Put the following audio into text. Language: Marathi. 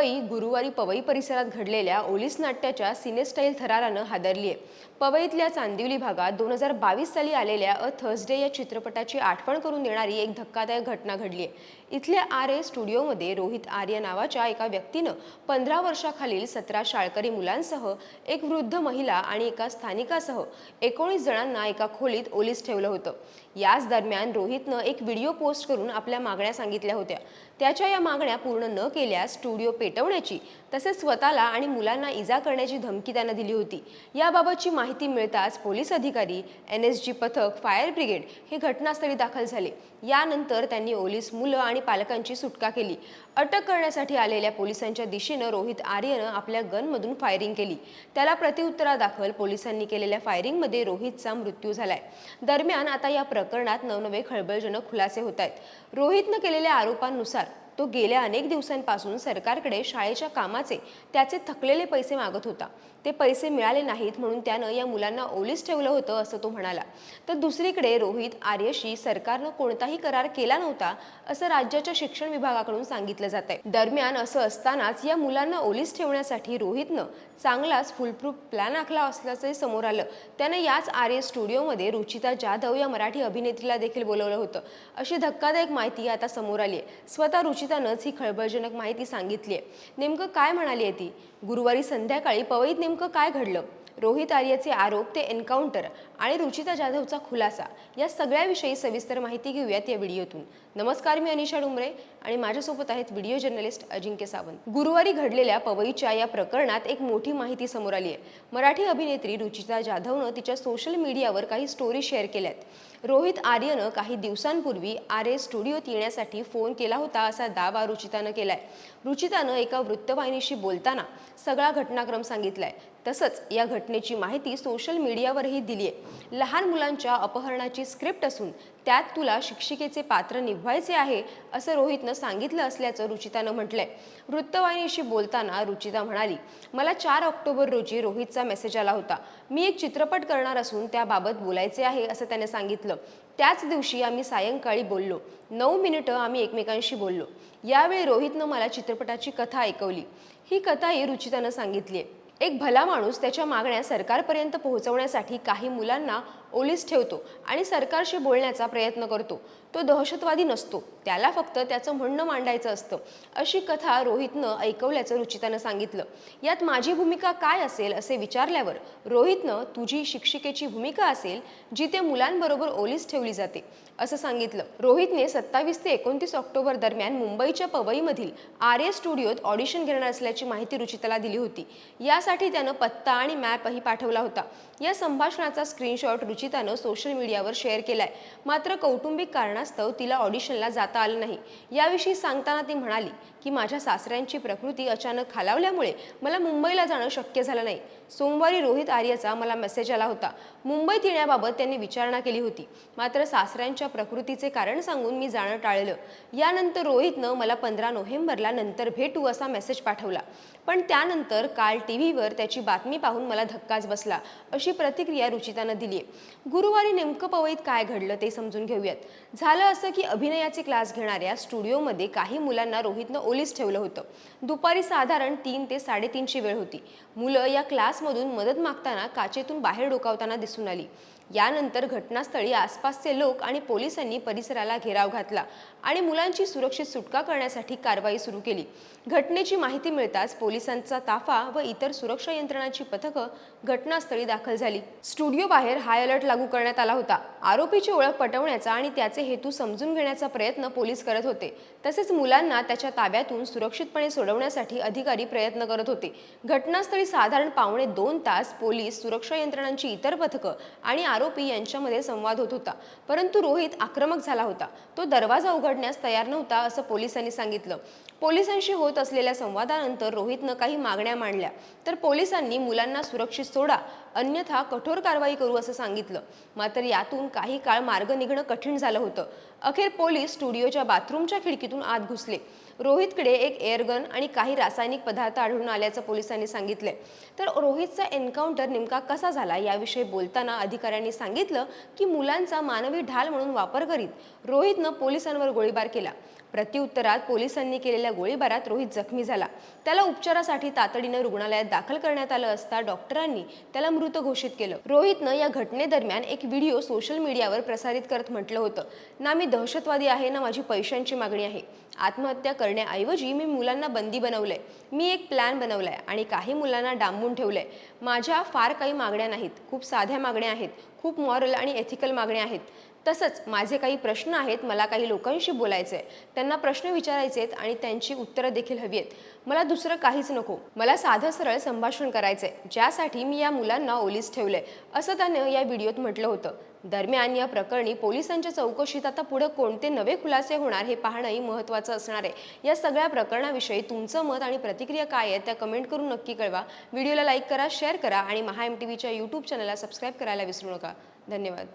मुंबई गुरुवारी पवई परिसरात घडलेल्या ओलीस नाट्याच्या सिनेस्टाईल थरारानं हादरली आहे पवईतल्या चांदिवली भागात दोन हजार बावीस साली आलेल्या अ थर्सडे या चित्रपटाची आठवण करून देणारी एक धक्कादायक घटना घडली आहे इथल्या आर ए स्टुडिओमध्ये रोहित आर्य नावाच्या एका व्यक्तीनं पंधरा वर्षाखालील सतरा शाळकरी मुलांसह एक वृद्ध महिला आणि एका स्थानिकासह एकोणीस जणांना एका खोलीत ओलीस ठेवलं होतं. याच दरम्यान रोहितनं एक व्हिडिओ पोस्ट करून आपल्या मागण्या सांगितल्या होत्या. त्याच्या या मागण्या पूर्ण न केल्यास स्टुडिओ पेटवण्याची तसेच स्वतःला आणि मुलांना इजा करण्याची धमकी त्यानं दिली होती. याबाबतची माहिती मिळताच पोलीस अधिकारी एन एस जी पथक फायर ब्रिगेड हे घटनास्थळी दाखल झाले. यानंतर त्यांनी ओलीस मुलं आणि पालकांची सुटका केली. अटक करण्यासाठी आलेल्या पोलिसांच्या दिशेनं रोहित आर्यनं आपल्या गनमधून फायरिंग केली. त्याला प्रत्युत्तरादाखल पोलिसांनी केलेल्या फायरिंगमध्ये रोहितचा मृत्यू झालाय. दरम्यान आता या प्रकरणात नवनवे खळबळजनक खुलासे होत आहेत. रोहितनं केलेल्या आरोपांनुसार तो गेल्या अनेक दिवसांपासून सरकारकडे शाळेच्या कामाचे त्याचे थकलेले पैसे मागत होता. ते पैसे मिळाले नाहीत म्हणून त्यानं या मुलांना ओलीस ठेवलं होतं असं तो म्हणाला. तर दुसरीकडे रोहित आर्यशी सरकारनं कोणताही करार केला नव्हता असं राज्याच्या शिक्षण विभागाकडून सांगितलं. जात आहे दरम्यान असं असतानाच या मुलांना ओलीस ठेवण्यासाठी रोहितनं चांगलाच फुलप्रूफ प्लॅन आखला असल्याचंही समोर आलं. त्यानं याच आर्य स्टुडिओमध्ये रुचिता जाधव या मराठी अभिनेत्रीला देखील बोलवलं होतं. अशी धक्कादायक माहिती आता समोर आली आहे स्वतः रुचितानंच ही खळबळजनक माहिती सांगितली आहे नेमकं काय म्हणाली आहे ती? गुरुवारी संध्याकाळी पवईत नेमकं काय घडलं? रोहित आर्याचे आरोप ते एन्काउंटर आणि रुचिता जाधवचा खुलासा या सगळ्याविषयी सविस्तर माहिती घेऊयात या व्हिडिओतून. नमस्कार मी अनिशा डुमरे आणि माझ्यासोबत आहेत व्हिडिओ जर्नलिस्ट अजिंक्य सावंत. गुरुवारी घडलेल्या पवईच्या या प्रकरणात एक मोठी माहिती समोर आली आहे. मराठी अभिनेत्री रुचिता जाधवनं तिच्या सोशल मीडियावर काही स्टोरी शेअर केल्यात. रोहित आर्यनं काही दिवसांपूर्वी आर स्टुडिओत येण्यासाठी फोन केला होता असा दावा रुचितानं केलाय. रुचितानं एका वृत्तवाहिनीशी बोलताना सगळा घटनाक्रम सांगितलाय. तसंच या घटनेची माहिती सोशल मीडियावरही दिली आहे लहान मुलांच्या अपहरणाची स्क्रिप्ट असून त्यात तुला शिक्षिकेचे पात्र निभवायचे आहे असं रोहितनं सांगितलं असल्याचं रुचितानं म्हटलंय. वृत्तवाहिनीशी बोलताना रुचिता म्हणाली मला चार ऑक्टोबर रोजी रोहितचा मेसेज आला होता. मी एक चित्रपट करणार असून त्याबाबत बोलायचे आहे असं त्याने सांगितलं. त्याच दिवशी आम्ही सायंकाळी बोललो. नऊ मिनिटं आम्ही एकमेकांशी बोललो. यावेळी रोहितनं मला चित्रपटाची कथा ऐकवली. ही कथाही रुचितानं सांगितली आहे एक भला माणूस त्याच्या मागण्या सरकारपर्यंत पोहोचवण्यासाठी काही मुलांना ओलीस ठेवतो आणि सरकारशी बोलण्याचा प्रयत्न करतो. तो दहशतवादी नसतो. त्याला फक्त त्याचं म्हणणं मांडायचं असतं. अशी कथा रोहितनं ऐकवल्याचं रुचितानं सांगितलं. यात माझी भूमिका काय असेल असे विचारल्यावर रोहितनं तुझी शिक्षिकेची भूमिका असेल जी ते मुलांबरोबर ओलीस ठेवली जाते असं सांगितलं. रोहितने सत्तावीस ते एकोणतीस ऑक्टोबर दरम्यान मुंबईच्या पवईमधील आर्य स्टुडिओत ऑडिशन घेणार असल्याची माहिती रुचिताला दिली होती. यासाठी त्यानं पत्ता आणि मॅपही पाठवला होता. या संभाषणाचा स्क्रीनशॉट रुचितानं सोशल मीडियावर शेअर केलाय. मात्र कौटुंबिक कारणास्तव तिला ऑडिशनला जाता आलं नाही. याविषयी सांगताना ती म्हणाली की माझ्या सासऱ्यांची प्रकृती अचानक खालावल्यामुळे मला मुंबईला जाणं शक्य झालं नाही. सोमवारी रोहित आर्याचा मला मेसेज आला होता. मुंबईत येण्याबाबत त्यांनी विचारणा केली होती. मात्र सासऱ्यांच्या प्रकृतीचे कारण सांगून मी जाणं टाळलं. यानंतर रोहितनं मला पंधरा नोव्हेंबरला नंतर भेटू असा मेसेज पाठवला. पण त्यानंतर काल टी व्हीवर त्याची बातमी पाहून मला धक्काच बसला अशी प्रतिक्रिया रुचितानं दिली आहे गुरुवारी नेमकं पवईत काय घडलं ते समजून घेऊयात. झालं असं की अभिनयाचे क्लास घेणाऱ्या स्टुडिओमध्ये काही मुलांना रोहितनं ओलीस ठेवलं होतं. दुपारी साधारण तीन ते साडेतीनची वेळ होती. मुलं या क्लासमधून मदत मागताना काचेतून बाहेर डोकावताना दिसून आली. यानंतर घटनास्थळी आसपासचे लोक आणि पोलिसांनी परिसराला घेराव घातला आणि मुलांची सुरक्षित सुटका करण्यासाठी कारवाई सुरू केली. घटनेची माहिती मिळताच पोलिसांचा ताफा व इतर सुरक्षा यंत्रणांची पथकं घटनास्थळी दाखल झाली. स्टुडिओ बाहेर हाय अलर्ट लागू करण्यात आला होता. आरोपीची ओळख पटवण्याचा आणि त्याचे हेतू समजून घेण्याचा प्रयत्न पोलीस करत होते. तसेच मुलांना त्याच्या ताब्यातून सुरक्षितपणे सोडवण्यासाठी अधिकारी प्रयत्न करत होते. घटनास्थळी साधारण पावणे दोन तास पोलीस सुरक्षा यंत्रणांची इतर पथकं आणि आरोपी यांच्यामध्ये संवाद होत होता. परंतु रोहित आक्रमक झाला होता. तो दरवाजा उघडण्यास तयार नव्हता असं पोलिसांनी सांगितलं. पोलिसांशी होत असलेल्या संवादानंतर रोहितनं काही मागण्या मांडल्या. तर पोलिसांनी मुलांना सुरक्षित सोडा अन्यथा कठोर कारवाई करू असं सांगितलं. मात्र यातून काही काळ मार्ग निघणं कठीण झालं होतं. अखेर पोलीस स्टुडिओच्या बाथरूमच्या खिडकीतून आत घुसले. रोहितकडे एक एअरगन आणि काही रासायनिक पदार्थ आढळून आल्याचं पोलिसांनी सांगितलंय. तर रोहितचा एन्काउंटर नेमका कसा झाला याविषयी बोलताना अधिकाऱ्यांनी सांगितलं की मुलांचा मानवी ढाल म्हणून वापर करीत रोहितनं पोलिसांवर गोळीबार केला. प्रत्युत्तरात पोलिसांनी केलेल्या गोळीबारात रोहित जखमी झाला. त्याला उपचारासाठी तातडीनं रुग्णालयात दाखल करण्यात आलं असता डॉक्टरांनी त्याला मृत घोषित केलं. रोहितनं या घटनेदरम्यान एक व्हिडिओ सोशल मीडियावर प्रसारित करत म्हटलं होतं ना मी दहशतवादी आहे ना माझी पैशांची मागणी आहे. आत्महत्या करण्याऐवजी मी मुलांना बंदी बनवलंय. मी एक प्लॅन बनवलाय आणि काही मुलांना डांबून ठेवलंय. माझ्या फार काही मागण्या नाहीत. खूप साध्या मागण्या आहेत. खूप मॉरल आणि एथिकल मागण्या आहेत. तसंच माझे काही प्रश्न आहेत मला काही लोकांशी बोलायचं आहे त्यांना प्रश्न विचारायचे आहेत आणि त्यांची उत्तरं देखील हवी आहेत. मला दुसरं काहीच नको. मला साधं सरळ संभाषण करायचं आहे ज्यासाठी मी या मुलांना ओलीस ठेवलंय. असं त्यानं या व्हिडिओत म्हटलं होतं. दरम्यान या प्रकरणी पोलिसांच्या चौकशीत आता पुढे कोणते नवे खुलासे होणार हे पाहणंही महत्त्वाचं असणार आहे. या सगळ्या प्रकरणाविषयी तुमचं मत आणि प्रतिक्रिया काय आहे त्या कमेंट करून नक्की कळवा. व्हिडिओला लाईक करा शेअर करा आणि महा एम टी व्हीच्या यूट्यूब चॅनलला सबस्क्राईब करायला विसरू नका. धन्यवाद.